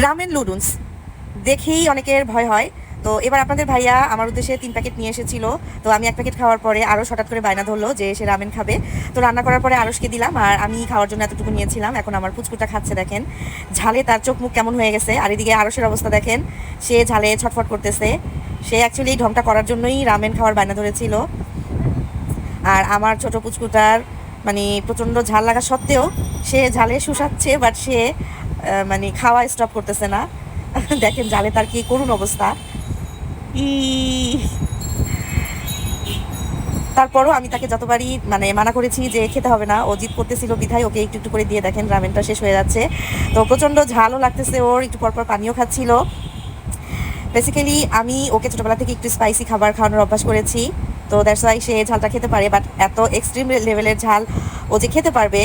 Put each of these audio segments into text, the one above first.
Ramen লুডুন্স দেখেই অনেকের ভয় হয়। তো এবার আপনাদের ভাইয়া আমার উদ্দেশ্যে তিন প্যাকেট নিয়ে এসেছিল। তো আমি এক প্যাকেট খাওয়ার পরে আরও হঠাৎ করে বায়না ধরলো যে সে রামেন খাবে। তো রান্না করার পরে আরসকে দিলাম আর আমি খাওয়ার জন্য এতটুকু নিয়েছিলাম। এখন আমার পুচকুটা খাচ্ছে দেখেন। ঝালে তার চোখ মুখ কেমন হয়ে গেছে। আর এদিকে আরসের অবস্থা দেখেন। সে ঝালে ছটফট করতেছে। সে অ্যাকচুয়ালি ঢংটা করার জন্যই রামেন খাওয়ার বায়না ধরেছিল। আর আমার ছোট পুচকুটার মানে প্রচণ্ড ঝাল লাগা সত্ত্বেও সে ঝালে শুষাচ্ছে বাট সে মানে খাওয়া স্টপ করতেছে না। দেখেন জালে তার কি করুণ অবস্থা। ই। তারপরও আমি তাকে যতবারই মানে মানা করেছি যে খেতে হবে না, ও জিদ করতেছিল বিধায় ওকে একটু একটু করে দিয়ে দেখেন রামেনটা শেষ হয়ে যাচ্ছে। তো প্রচণ্ড ঝালও লাগতেছে ওর, একটু পরপর পানিও খাচ্ছিল। বেসিক্যালি আমি ওকে ছোটোবেলা থেকে একটু স্পাইসি খাবার খাওয়ানোর অভ্যাস করেছি। তো দ্যাটস ওয়াই সে ঝালটা খেতে পারে বাট এত এক্সট্রিম লেভেলের ঝাল ও যে খেতে পারবে,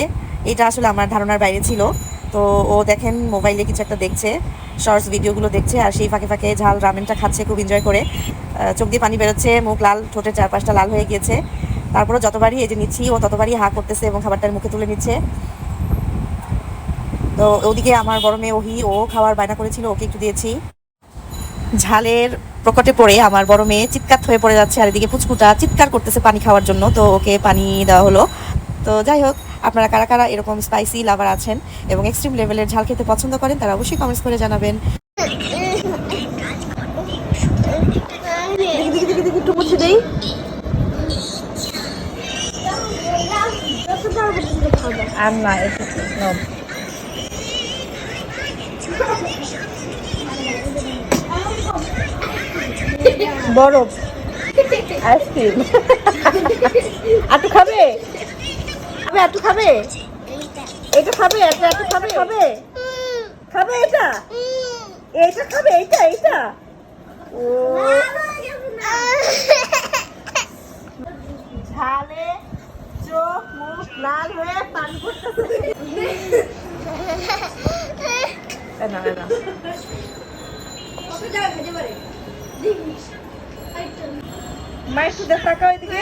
এটা আসলে আমার ধারণার বাইরে ছিল। তো ও দেখেন মোবাইলে কিছু একটা দেখছে শর্টস ভিডিওগুলো দেখছে, আর সেই ফাঁকে ফাঁকে ঝাল, রামেনটা খাচ্ছে খুব এনজয় করে। চোখ দিয়ে পানি বেরোচ্ছে, মুখ লাল, ঠোঁটের চারপাশটা লাল হয়ে গিয়েছে। তারপরে যতবারই এই যে নিচ্ছি, ও ততবারই হা করতেছে এবং খাবারটার মুখে তুলে নিচ্ছে। তো ওদিকে আমার মেয়ে ওহি, ও খাওয়ার বায়না করেছিল, ওকে একটু দিয়েছি। ঝালের প্রকটে পড়ে আমার বড় মেয়ে চিৎকার হয়ে পড়ে যাচ্ছে, আর এদিকে পুচকুটা চিৎকার করতেছে পানি খাওয়ার জন্য, তো ওকে পানি দেওয়া হলো। তো যাই হোক আপনারা কারা কারা এরকম স্পাইসি লাভার আছেন এবং এক্সট্রিম লেভেলের ঝাল খেতে পছন্দ করেন, তারা অবশ্যই কমেন্টস করে জানাবেন। একটু দেই আর না বরফ আইসক্রিম আটু খাবে খাবে আটু খাবে? এটা খাবে এটা এত খাবে খাবে? খাবে এটা? এটা খাবে, এইটা এইটা? ও। ঝালে চোখ মুখ লাল হয়ে পানি পড়তেছে। না না মা, একটু দেখা ওইদিকে